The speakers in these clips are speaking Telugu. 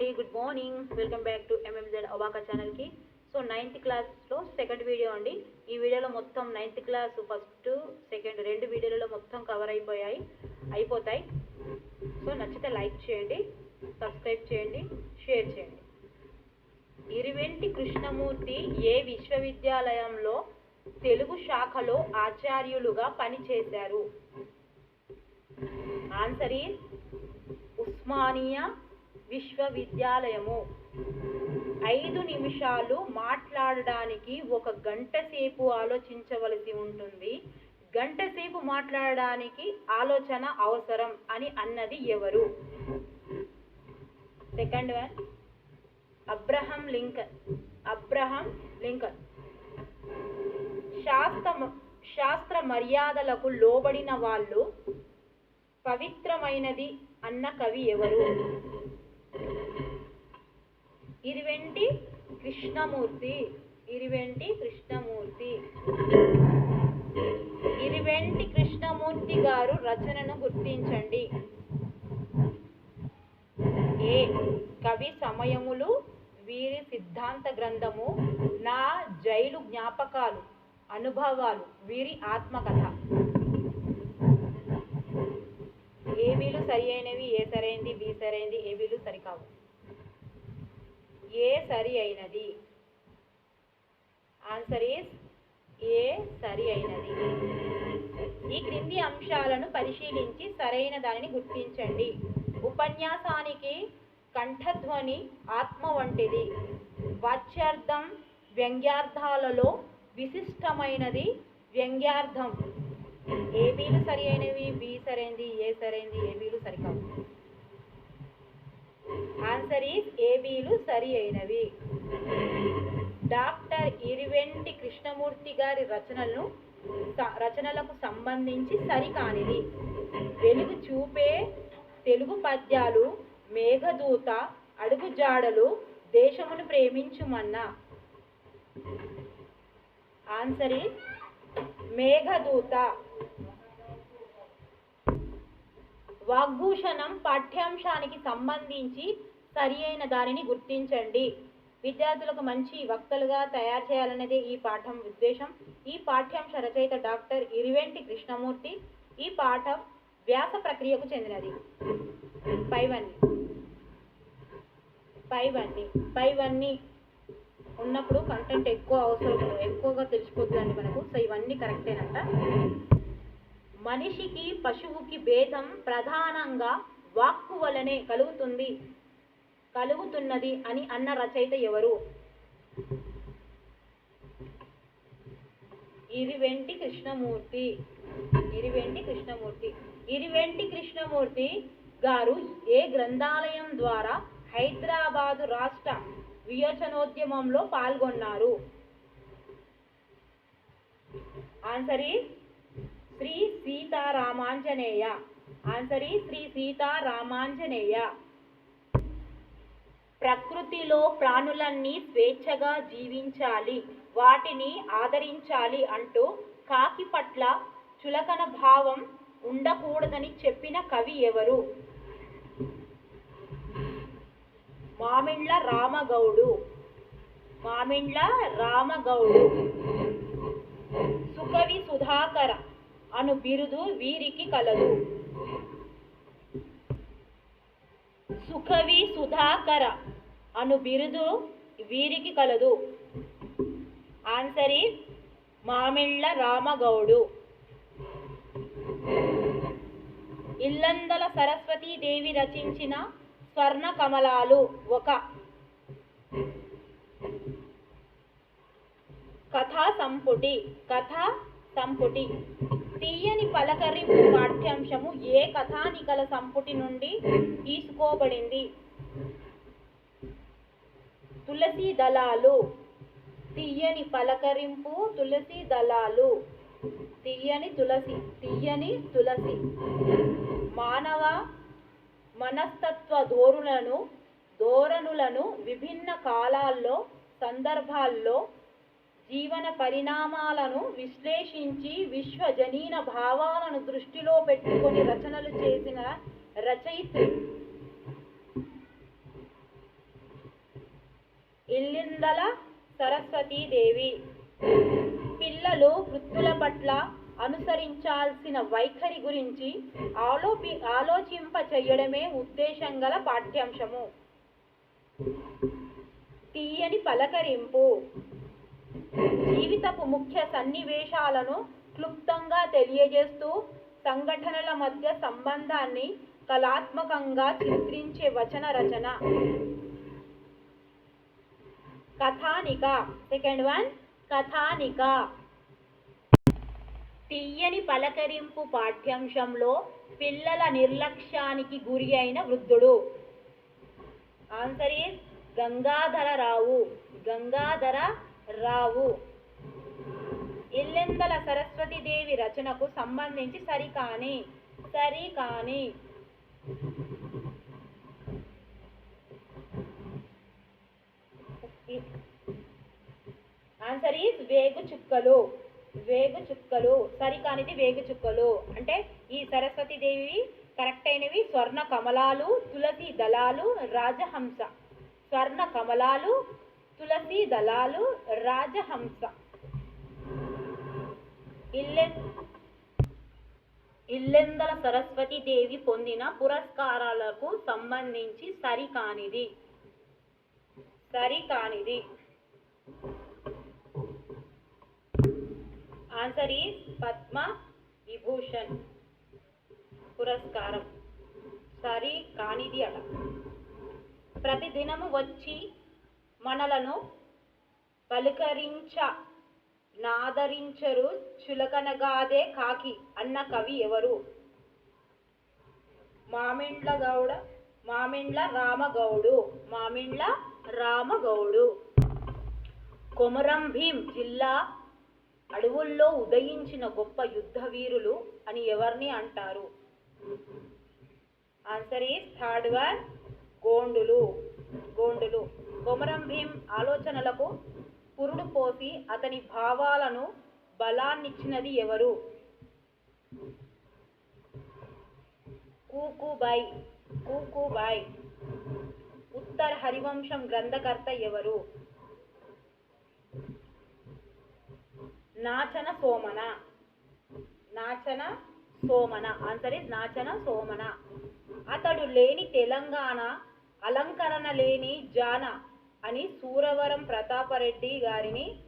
అండి. Good morning welcome back to MMZ abaca ఛానల్కి సో నైన్త్ క్లాస్లో సెకండ్ వీడియో అండి. ఈ వీడియోలో మొత్తం నైన్త్ క్లాస్ ఫస్ట్ సెకండ్ రెండు వీడియోలలో మొత్తం కవర్ అయిపోయాయి అయిపోతాయి. సో నచ్చితే లైక్ చేయండి సబ్స్క్రైబ్ చేయండి షేర్ చేయండి. ఇరువెంటి కృష్ణమూర్తి ఏ విశ్వవిద్యాలయంలో తెలుగు శాఖలో ఆచార్యులుగా పనిచేశారు? ఆన్సర్ ఈజ్ ఉస్మానియా విశ్వవిద్యాలయము. ఐదు నిమిషాలు మాట్లాడడానికి ఒక గంట సేపు ఆలోచించవలసి ఉంటుంది. గంట సేపు మాట్లాడడానికి ఆలోచన అవసరం అని అన్నది ఎవరు? Second one. Abraham Lincoln. Abraham Lincoln. శాస్త్ర శాస్త్ర మర్యాదలకు లోబడిన వాళ్ళు పవిత్రమైనది అన్న కవి ఎవరు? ఇరివెంటి కృష్ణమూర్తి ఇరివెంటి కృష్ణమూర్తి. ఇరివెంటి కృష్ణమూర్తి గారు రచనను గుర్తించండి. ఏ. కవి సమయములు వీరి సిద్ధాంత గ్రంథము నా జైలు జ్ఞాపకాలు అనుభవాలు వీరి ఆత్మకథ. ఏవీలు సరి అయినవి ఏ సరైంది బి సరైనది ఏబీలు సరికావు. ఏ సరి అయినది ఆన్సర్ ఈస్ ఏ సరి అయినది ఈ క్రింది అంశాలను పరిశీలించి సరైన దానిని గుర్తించండి. ఉపన్యాసానికి కంఠధ్వని ఆత్మ వంటిది. వాచ్యార్థం వ్యంగ్యార్థాలలో విశిష్టమైనది వ్యంగ్యార్థం. ఏబీలు సరి అయినవి బి సరైనది ఏ సరైనది ఏబీలు సరికావు ఆన్సర్ ఈస్ ఏబీలు సరి అయినవి. డాక్టర్ ఇరివెంటి కృష్ణమూర్తి గారి రచనలను రచనలకు సంబంధించి సరికానిది వెలుగు చూపే తెలుగు పద్యాలు మేఘదూత అడుగుజాడలు దేశమును ప్రేమించుమన్నా. ఆన్సర్ మేఘదూత. వాగ్భూషణం పాఠ్యాంశానికి సంబంధించి సరి అయిన దానిని గుర్తించండి. విద్యార్థులకు మంచి వక్తలుగా తయారు చేయాలనేదే ఈ పాఠం ఉద్దేశం. ఈ పాఠ్యాంశ రచయిత డాక్టర్ ఇరివెంటి కృష్ణమూర్తి ఈ పాఠం వ్యాస ప్రక్రియకు చెందినది. పైవన్నీ. పైవన్నీ. పైవన్నీ ఉన్నప్పుడు కంటెంట్ ఎక్కువ అవసరం ఎక్కువగా తెలిసిపోతుందండి మనకు. సో ఇవన్నీ కరెక్టేనంట మనిషికి పశువుకి భేదం ప్రధానంగా వాక్కు వలనే కలుగుతుంది కలుగుతున్నది అని అన్న రచయిత ఎవరు? ఇరివెంటి కృష్ణమూర్తి. ఇరివెంటి కృష్ణమూర్తి. ఇరివెంటి కృష్ణమూర్తి గారు ఏ గ్రంథాలయం ద్వారా హైదరాబాదు రాష్ట్ర వియోచనోద్యమంలో పాల్గొన్నారు? ఆన్సర్ ఈ శ్రీ సీతారామాంజనేయ. ఆన్సర్ ఈ శ్రీ సీతారామాంజనేయ. ప్రకృతిలో ప్రాణులన్నీ స్వేచ్ఛగా జీవించాలి వాటిని ఆదరించాలి అంటూ కాకి పట్ల చులకన భావం ఉండకూడదని చెప్పిన కవి ఎవరు? మామిండ్ల రామగౌడు. మామిండ్ల రామగౌడు. సుకవి సుధాకర. అను బిరుదు వీరికి కలదు. సుఖవి సుధాకర అను బిరుదు వీరికి కలదు. ఆన్సర్ మామిళ్ళ రామగౌడు. ఇల్లందల సరస్వతీదేవి రచించిన స్వర్ణ కమలాలు ఒక. కథా సంపుటి కథా సంపుటి. తీయని పలకరింపు పాఠ్యాంశము ఏ కథానికల సంపుటి నుండి తీసుకోబడింది? తులసి దళాలు. తీయని పలకరింపు తులసి దళాలు. తీయని తులసి తీయని తులసి. మానవ మనస్తత్వ ధోరణులను ధోరణులను విభిన్న కాలాల్లో సందర్భాల్లో జీవన పరిణామాలను విశ్లేషించి విశ్వజనీన భావాలను దృష్టిలో పెట్టుకొని రచనలు చేసిన రచయిత్రి. ఇల్లిందల సరస్వతీదేవి. పిల్లలు వృత్తుల పట్ల అనుసరించాల్సిన వైఖరి గురించి ఆలోపి ఆలోచింప చేయడమే ఉద్దేశం గల పాఠ్యాంశము. తీయని పలకరింపు. జీవితపు ముఖ్య సన్నివేశాలను క్లుప్తంగా తెలియజేస్తూ సంఘటనల మధ్య సంబంధాన్ని కళాత్మకంగా చిత్రించే వచన రచన. కథానిక. Second one. కథానిక. తీయని పలకరింపు పాఠ్యాంశంలో పిల్లల నిర్లక్ష్యానికి గురి అయిన వృద్ధుడు. Answer is Gangadhararao. Gangadhara Rao. Illendala Saraswatidevi రచనకు సంబంధించి సరికాని సరికాని. ఆన్సర్ ఈస్ వేగు చుక్కలు వేగు చుక్కలు సరికానిది వేగు చుక్కలు. అంటే ఈ సరస్వతీదేవి కరెక్ట్ అయినవి స్వర్ణ కమలాలు తులసి దళాలు రాజహంస. స్వర్ణ కమలాలు తులసి దళాలు రాజహంస. ఇల్లె ఇల్లెందల సరస్వతీదేవి పొందిన పురస్కారాలకు సంబంధించి సరికానిది సరికానిది ఆన్సర్ ఈ పద్మ విభూషణ్ పురస్కారం. సరి కానిది అట. ప్రతిదినము వచ్చి మనలను పలుకరించ నాదరించరు చులకనగాదే కాకి అన్న కవి ఎవరు? మామిండ్ల గౌడ మామిండ్ల రామగౌడు మామిండ్ల రామగౌడు. కొమరం భీం జిల్లా అడవుల్లో ఉదయించిన గొప్ప యుద్ధ వీరులు అని ఎవరిని అంటారు? ఆన్సర్ ఈస్ థర్డ్ వన్ గోండులు. గోండులు. కొమరం భీం ఆలోచనలకు పురుడు పోసి అతని భావాలను బలాన్నిచ్చినది ఎవరు? కూకుబాయ్ కూకుబాయ్. ఉత్తర్ హరివంశం గ్రంథకర్త ఎవరు? Nachana Somana. Nachana Somana. Answer is Nachana Somana. అతడు లేని తెలంగాణ అలంకరణ లేని జాన. అని సూరవరం ప్రతాపరెడ్డి గారిని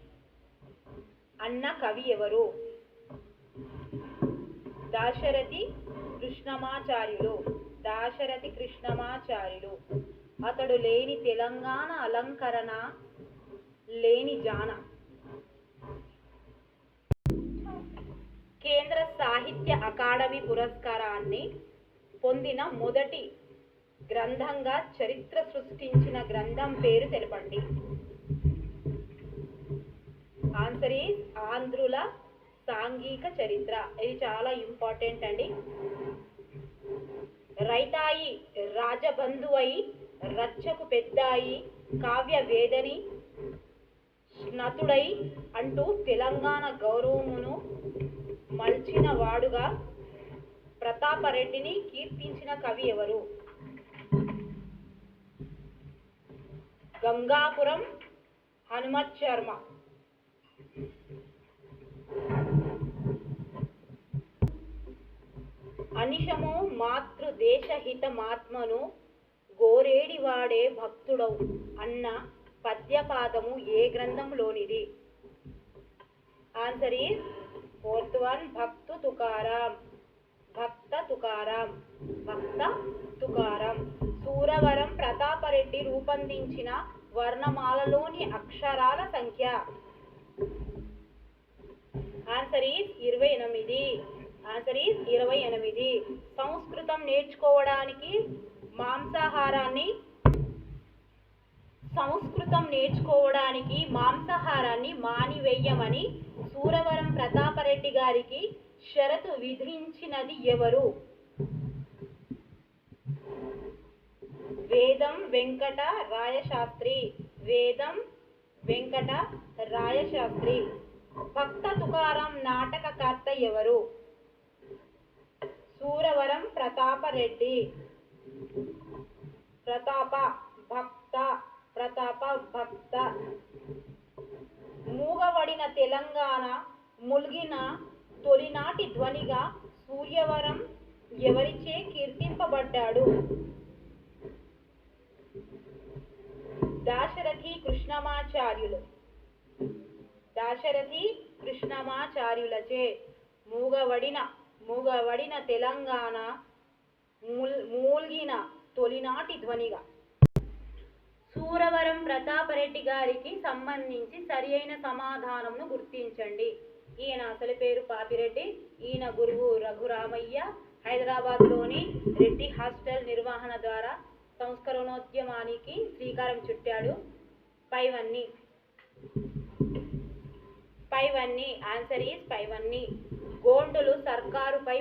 అన్న కవి ఎవరు? దాశరథి కృష్ణమాచార్యులు. దాశరథి కృష్ణమాచార్యులు. అతడు లేని తెలంగాణ అలంకరణ లేని జాన. కేంద్ర సాహిత్య అకాడమీ పురస్కారాన్ని పొందిన మొదటి గ్రంథంగా చరిత్ర సృష్టించిన గ్రంథం పేరు తెలపండి. ఆన్సర్ ఈజ్ ఆంధ్రుల సాంఘిక చరిత్ర. ఇది చాలా ఇంపార్టెంట్ అండి. రైతాయి రాజబంధువై రచ్చకు పెద్దాయి కావ్య వేదని స్నతుడై అంటూ తెలంగాణ గౌరవమును మల్చిన వాడుగా ప్రతాపరెడ్డిని కీర్తించిన కవి ఎవరు? గంగాపురం హనుమత్ శర్మ. అనిశము మాతృ దేశహితమాత్మను గోరేడివాడే భక్తుడవు అన్న పద్యపాదము ఏ గ్రంథంలోనిది ఆన్సర్ ఈజ్ ఫోర్త్ వన్ భక్తు తుకారాం. భక్త తుకారాం. భక్త తుకారాం. సూరవరం ప్రతాపరెడ్డి రూపొందించిన వర్ణమాలలోని అక్షరాల సంఖ్య. ఆన్సర్ ఈజ్ ఇరవై ఎనిమిది. ఆన్సర్ ఈజ్ ఇరవై ఎనిమిది. సంస్కృతం నేర్చుకోవడానికి మాంసాహారాన్ని సంస్కృతం నేర్చుకోవడానికి మాంసాహారాన్ని మానివేయమని సూరవరం ప్రతాపరెడ్డి గారికి షరతు విధించినది ఎవరు? వేదం వెంకట రాయశాస్త్రి. వేదం వెంకట రాయశాస్త్రి. భక్త తుకారం నాటకకర్త ఎవరు? సూరవరం ప్రతాపరెడ్డి. ప్రతాప భక్త ప్రతాప భక్త. మూగబడిన తెలంగాణ ములిగిన తొలినాటి ధ్వనిగా సూర్యవరం ఎవరిచే కీర్తింపబడ్డాడు? దాశరథి కృష్ణమాచార్యులు. దాశరథి కృష్ణమాచార్యులచే మూగవడిన మూగవడిన తెలంగాణ ముల్ మూల్గిన తొలినాటి ధ్వనిగా. సూరవరం ప్రతాపరెడ్డి గారికి సంబంధించి సరి అయిన సమాధానంను గుర్తించండి. ఈయన అసలు పేరు పాపిరెడ్డి ఈయన గురువు రఘురామయ్య హైదరాబాద్లోని రెడ్డి హాస్టల్ నిర్వహణ ద్వారా సంస్కరణోద్యమానికి శ్రీకారం చుట్టాడు పైవన్నీ. పైవన్నీ ఆన్సర్ ఈస్ పైవన్నీ. గోండులు సర్కారుపై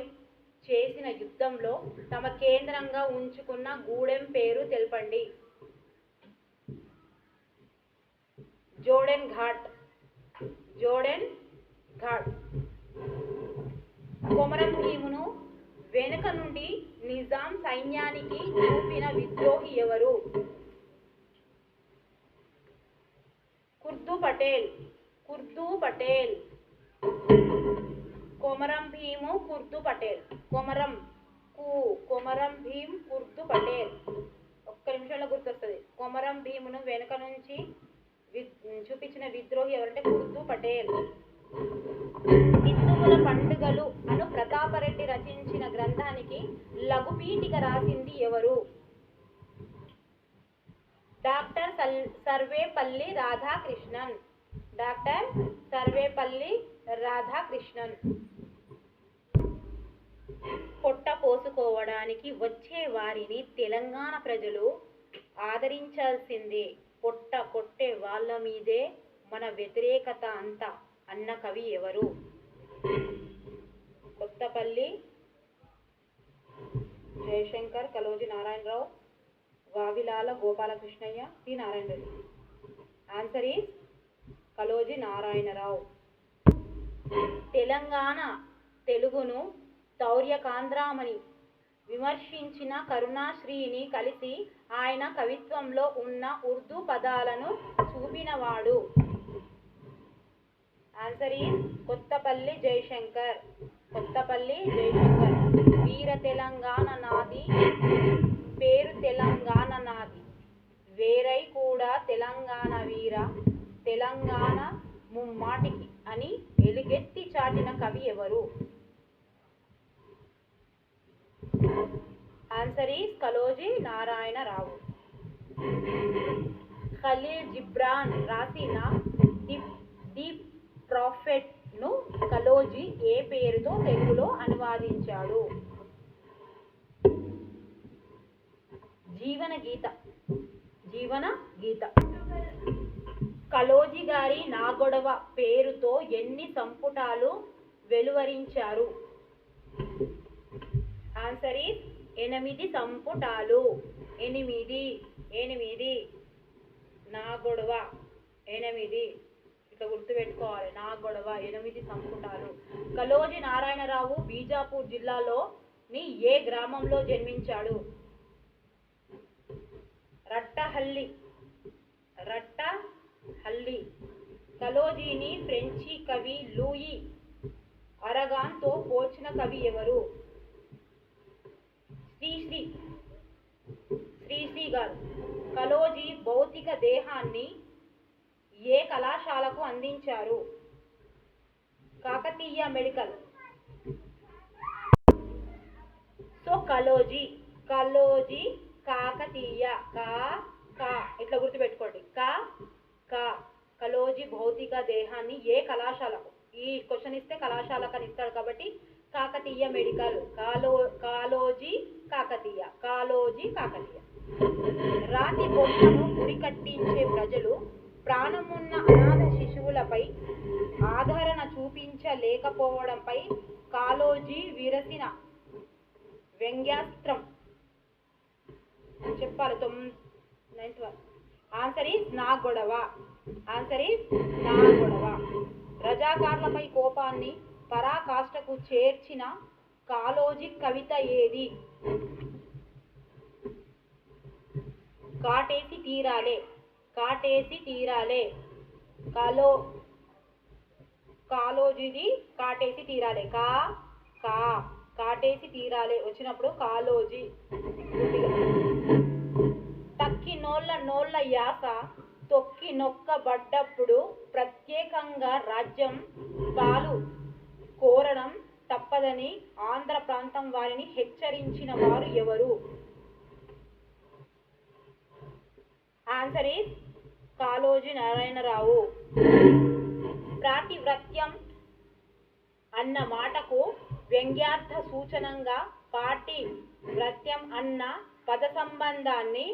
చేసిన యుద్ధంలో తమ కేంద్రంగా ఉంచుకున్న గూడెం పేరు తెలపండి. జోడెన్ ఘాట్. జోడెన్ ఘాట్. కొమరం భీమును వెనుక నుండి నిజాం సైన్యానికి చూపిన విద్రోహి ఎవరు? కుర్దు పటేల్. కుర్దు పటేల్. కొమరం భీము కుర్దు పటేల్. కొమరం కు కొమరం భీమ్ కుర్దు పటేల్. ఒక్క నిమిషంలో గుర్తొస్తుంది. కొమరం భీమును వెనుక నుంచి వి- చూపించిన విద్రోహి ఎవరంటే కుర్దు పటేల్. హిందువుల పండుగలు అను ప్రతాపరెడ్డి రచించిన గ్రంథానికి లఘుపీఠిక రాసింది ఎవరు? డాక్టర్ సల్ సర్వేపల్లి రాధాకృష్ణన్. డాక్టర్ సర్వేపల్లి రాధాకృష్ణన్. పొట్ట పోసుకోవడానికి వచ్చే వారిని తెలంగాణ ప్రజలు ఆదరించాల్సిందే. పొట్ట కొట్టే వాళ్ళ మీదే మన వ్యతిరేకత అంతా. అన్న కవి ఎవరు? Kothapalli Jayashankar Kaloji Narayanarao Vavilala Gopalakrishnayya P. Narayanarao answer is Kaloji Narayanarao. Telangana తెలుగును శౌర్యకాంధ్రామని విమర్శించిన కరుణాశ్రీని కలిసి ఆయన కవిత్వంలో ఉన్న ఉర్దూ పదాలను చూపినవాడు. Answer is Kothapalli Jayashankar. Kothapalli Jayashankar. వీర తెలంగాణ నాది పేరు తెలంగాణ నాది. వేరై కూడా తెలంగాణ వీర తెలంగాణ ముమ్మాటికి అని ఎలుగెత్తి చాటిన కవి ఎవరు? Answer is Kaloji Narayanarao. Khalil Gibran రాసిన దీప్ దీప్ ప్రాఫెట్ను కలోజీ ఏ పేరుతో తెలుగులో అనువాదించాడు? జీవన గీత. జీవన గీత. కలోజీ గారి నాగొడవ పేరుతో ఎన్ని సంపుటాలు వెలువరించారు? ఆన్సర్ ఈస్ ఎనిమిది సంపుటాలు. ఎనిమిది ఎనిమిది. నా గొడవ ఎనిమిది. గుర్తు గుర్తుపెట్టుకోవాలి. నా గొడవ ఎనిమిది సంపుటాలు. కలోజి నారాయణరావు బీజాపూర్ జిల్లాలోని ఏ గ్రామంలో జన్మించాడు? రట్టహల్లి. రట్టహల్లి. కలోజీని ఫ్రెంచి కవి లూయి అరగాన్తో పోల్చిన కవి ఎవరు? శ్రీశ్రీ. శ్రీశ్రీ గారు. కలోజీ భౌతిక దేహాన్ని ఏ కళాశాలకు అందించారు? కాకతీయ మెడికల్. సో కలోజీ కలోజీ కాకతీయ కా కా ఇట్లా గుర్తుపెట్టుకోండి. కా కా కలోజీ భౌతిక దేహాన్ని ఏ కళాశాలకు ఈ క్వశ్చన్ ఇస్తే కళాశాలకు అని ఇస్తాడు కాబట్టి కాకతీయ మెడికల్. కాలో కాలోజీ కాకతీయ. కాలోజీ కాకతీయ. రాతి బొమ్మను గురికట్టించే ప్రజలు ప్రాణమున్న అనాథ శిశువులపై ఆదరణ చూపించలేకపోవడంపై కాలోజీ విరసిన వ్యంగ్యాస్త్రం. చెప్పాలి? తొమ్మిది నైన్త్ ఆన్సర్ ఈస్ నా గొడవ. ఆన్సర్ ఈస్ నా గొడవ. రజాకార్లపై కోపాన్ని పరాకాష్ఠకు చేర్చిన కాలోజీ కవిత ఏది? కాటేసి తీరాలే. కాటేసి తీరాలే. కాలో కాలోజీది కాటేసి తీరాలే. కా కా కాటేసి తీరాలే. వచ్చినప్పుడు కాలోజీ. తక్కి నోళ్ళ నోళ్ళ యాస తొక్కి నొక్కబడ్డప్పుడు ప్రత్యేకంగా రాజ్యం పాలు కోరడం తప్పదని ఆంధ్ర ప్రాంతం వారిని హెచ్చరించిన వారు ఎవరు? Answer is Kaloji Narayanarao. ప్రాతివ్రత్యం అన్న మాటకు వ్యంగ్యార్థ సూచనంగా పాటి వ్రత్యం అన్న పద సంబంధాన్ని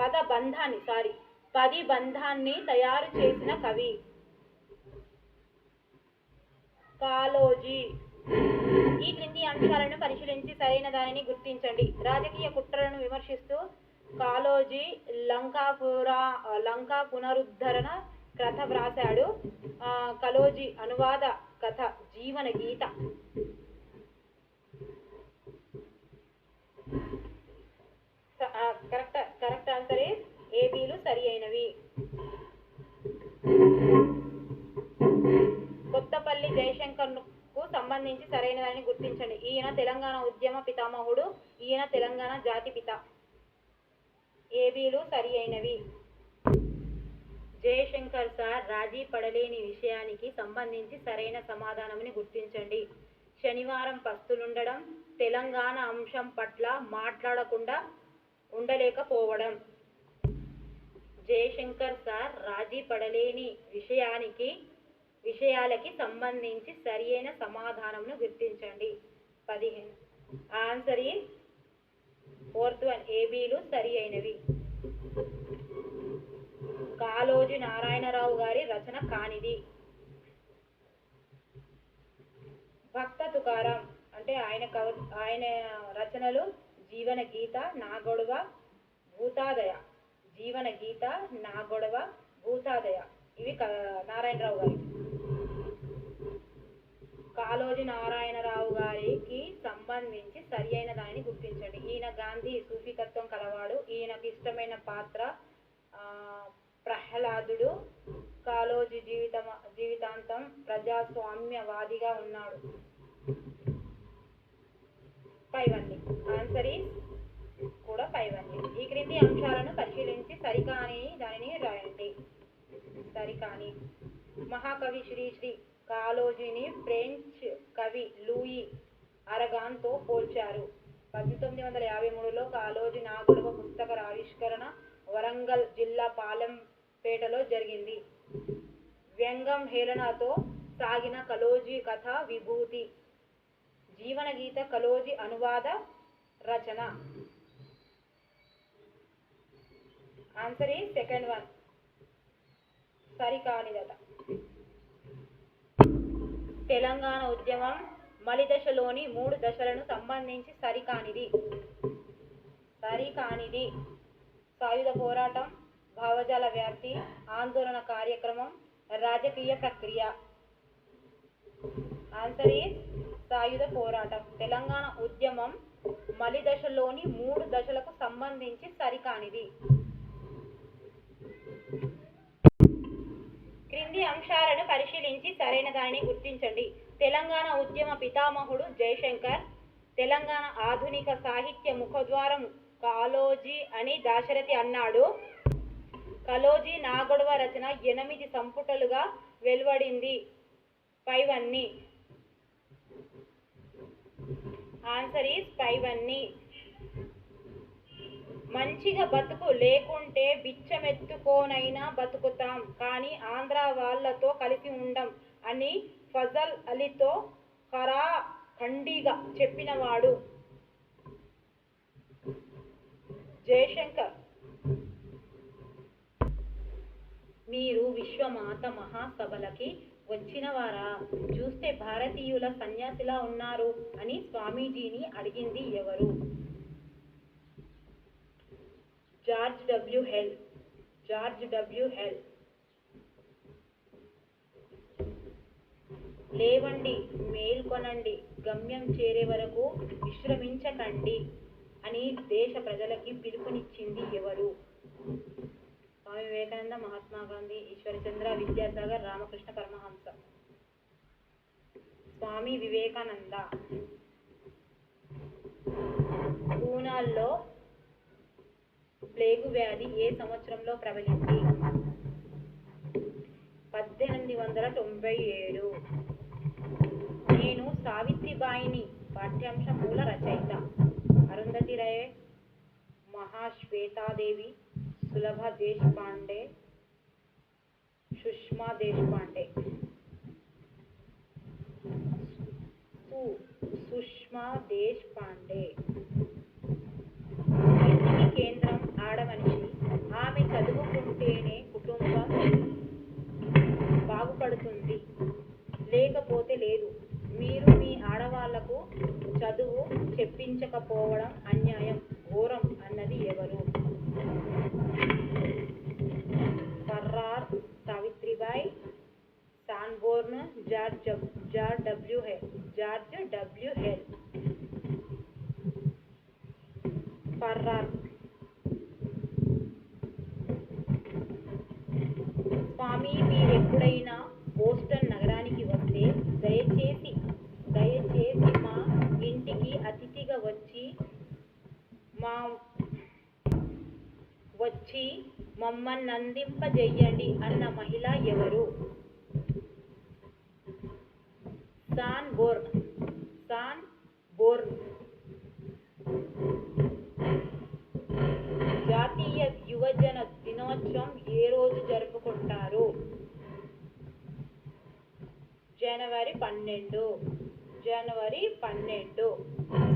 పద బంధాన్ని సారీ పది బంధాన్ని తయారు చేసిన కవి. కాలోజీ ఈ క్రింది అంశాలను పరిశీలించి సరైన దానిని గుర్తించండి. రాజకీయ కుట్రలను విమర్శిస్తూ కాలోజీ లంకాపురా లంకా పునరుద్ధరణ కథ వ్రాశాడు. కలోజీ అనువాద కథ జీవన గీత. కరెక్ట్ కరెక్ట్ ఆన్సర్ ఏబీలు సరి అయినవి. కొత్తపల్లి జయశంకర్కు సంబంధించి సరైనదని గుర్తించండి. ఈయన తెలంగాణ ఉద్యమ పితామహుడు ఈయన తెలంగాణ జాతి పిత. ఏబీలు సరి అయినవి జయశంకర్ సార్ రాజీ పడలేని విషయానికి సంబంధించి సరైన సమాధానముని గుర్తించండి. శనివారం పస్తులుండడం తెలంగాణ అంశం పట్ల మాట్లాడకుండా ఉండలేకపోవడం. జయశంకర్ సార్ రాజీ పడలేని విషయానికి విషయాలకి సంబంధించి సరియైన సమాధానంను గుర్తించండి. పదిహేను. ఆన్సర్ ఈ ఫోర్త్ వన్ ఏబీలు సరి అయినవి. కాలోజీ నారాయణరావు గారి రచన కానిది. భక్త తుకారం అంటే ఆయన కవ ఆయన రచనలు జీవన గీత నా గొడవ భూతాదయ. జీవన గీత నా గొడవ భూతాదయ. ఇవి క- నారాయణరావు గారి. కాలోజీ నారాయణరావు గారికి సంబంధించి సరి అయిన దానిని గుర్తించండి. ఈయన గాంధీ సూఫీతత్వం కలవాడు. ఈయనకు ఇష్టమైన పాత్ర ప్రహ్లాదుడు. కాలోజీ జీవిత జీవితాంతం ప్రజాస్వామ్యవాదిగా ఉన్నాడు. పైవన్నీ ఆన్సర్ ఈస్ కూడా పైవన్నీ ఈ క్రింది అంశాలను పరిశీలించి సరికాని దానిని రాయండి. సరికాని. మహాకవి శ్రీ శ్రీ కాలోజీని ఫ్రెంచ్ కవి లూయి అరగాన్తో పోల్చారు. పంతొమ్మిది వందల యాభై మూడులో కాలోజీ నాగుడవ పుస్తక ఆవిష్కరణ వరంగల్ జిల్లా పాలెంపేటలో జరిగింది. వ్యంగం హేళనతో సాగిన కలోజీ కథ విభూతి. జీవనగీత కలోజీ అనువాద రచన. ఆన్సర్ ఈ సెకండ్ వన్ సరికానిదట. తెలంగాణ ఉద్యమం మలి దశలోని మూడు దశలను సంబంధించి సరికానిది. సరికానిది. సాయుధ పోరాటం భావజాల వ్యాప్తి ఆందోళన కార్యక్రమం రాజకీయ ప్రక్రియ. ఆన్సర్ ఈస్ సాయుధ పోరాటం. తెలంగాణ ఉద్యమం మలి దశలోని మూడు దశలకు సంబంధించి సరికానిది. క్రింది అంశాలను పరిశీలించి సరైన దానిని గుర్తించండి. తెలంగాణ ఉద్యమ పితామహుడు జయశంకర్ తెలంగాణ ఆధునిక సాహిత్య ముఖద్వారం కాలోజీ అని దాశరథి అన్నాడు. కలోజీ నాగొడవ రచన ఎనిమిది సంపుటలుగా వెలువడింది. పైవన్నీ. ఆన్సర్ ఈస్ పైవన్నీ. మంచిగా బతుకు లేకుంటే బిచ్చమెత్తుకోనైనా బతుకుతాం కానీ ఆంధ్ర వాళ్ళతో కలిసి ఉండం అని ఫజల్ అలీతో ఖరా ఖండిగా చెప్పినవాడు. జయశంకర్. మీరు విశ్వమాత మహాసభలకి వచ్చినవారా? చూస్తే భారతీయుల సన్యాసిలా ఉన్నారు అని స్వామీజీని అడిగింది ఎవరు? George W Hale. George W Hale. లేవండి మేల్కొనండి గమ్యం చేరే వరకు విశ్రమించకండి అని దేశ ప్రజలకి పిలుపునిచ్చింది ఎవరు? స్వామి వివేకానంద మహాత్మా గాంధీ ఈశ్వరచంద్ర విద్యాసాగర్ రామకృష్ణ పరమహంస. స్వామి వివేకానంద. పూనాల్లో ప్లేగు వ్యాధి ఏ సంవత్సరంలో ప్రబలింది? పద్దెనిమిది వందల తొంభై ఏడు. నేను సావిత్రిబాయిని పాఠ్యాంశ మూల రచయిత. అరుంధతి రాయ్ మహాశ్వేతాదేవి సులభ దేశపాండే సుష్మా దేశపాండే. సుష్మా దేశపాండే. కేంద్ర ఆడమనిషి ఆమె చదువుకుంటేనే కుటుంబం బాగుపడుతుంది. లేకపోతే లేదు. మీరు మీ ఆడవాళ్ళకు చదువు చెప్పించకపోవడం అన్యాయం ఘోరం అన్నది ఎవరు? Farrar Savitribai Sanborn George George W Hale George W Hale Farrar Swami మీరు ఎప్పుడైనా బోస్టన్ నగరానికి వస్తే దయచేసి దయచేసి మా ఇంటికి అతిథిగా వచ్చి మా వచ్చి మమ్మల్ని అందింపజెయ్యండి అన్న మహిళ ఎవరు? సాన్ బోర్న్ సాన్ బోర్న్ జాతీయ యువజన దినోత్సవం ఏ రోజు జరుపుకుంటారు? జనవరి పన్నెండు. జనవరి పన్నెండు.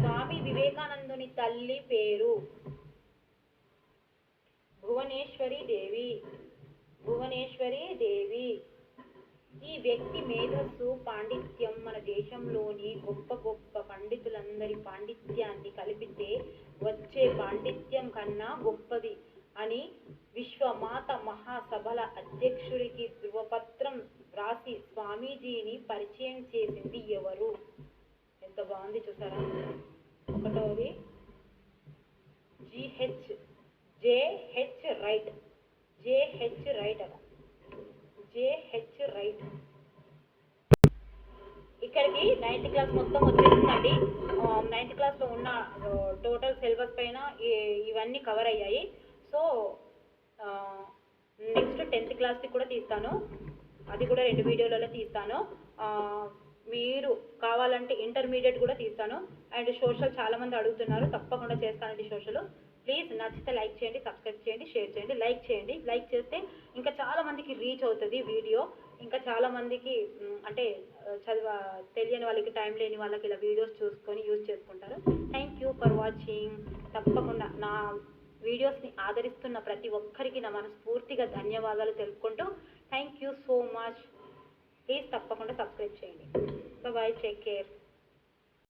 స్వామి వివేకానందుని తల్లి పేరు భువనేశ్వరి దేవి భువనేశ్వరి దేవి. ఈ వ్యక్తి మేధస్సు పాండిత్యం మన దేశంలోని గొప్ప గొప్ప పండితులందరి పాండిత్యాన్ని కలిపితే వచ్చే పాండిత్యం కన్నా గొప్పది అని విశ్వమాత మహాసభల అధ్యక్షుడికి ధృవపత్రం వ్రాసి స్వామీజీని పరిచయం చేసింది ఎవరు? ఎంత బాగుంది చూసారా? ఒకటోది GH JH right. JH right అట. JH right. ఇక్కడికి నైన్త్ క్లాస్ మొత్తం వచ్చేసిందండి. నైన్త్ క్లాస్లో ఉన్న టోటల్ సిలబస్ పైన ఇవన్నీ కవర్ అయ్యాయి. సో నెక్స్ట్ టెన్త్ క్లాస్ది కూడా తీస్తాను. అది కూడా రెండు వీడియోలలో తీస్తాను. మీరు కావాలంటే ఇంటర్మీడియట్ కూడా తీస్తాను. అండ్ సోషల్ చాలామంది అడుగుతున్నారు. తప్పకుండా చేస్తానండి సోషల్. ప్లీజ్ నచ్చితే లైక్ చేయండి సబ్స్క్రైబ్ చేయండి షేర్ చేయండి లైక్ చేయండి. లైక్ చేస్తే ఇంకా చాలా మందికి రీచ్ అవుతుంది వీడియో. ఇంకా చాలా మందికి అంటే చదివ తెలియని వాళ్ళకి టైం లేని వాళ్ళకి ఇలా వీడియోస్ చూసుకొని యూజ్ చేసుకుంటారు. థ్యాంక్ యూ ఫర్ వాచింగ్ తప్పకుండా నా వీడియోస్ని ఆదరిస్తున్న ప్రతి ఒక్కరికి నా మనస్ఫూర్తిగా ధన్యవాదాలు తెలుపుకుంటూ thank you so much please తప్పకుండా సబ్స్క్రైబ్ చేయండి. Bye take care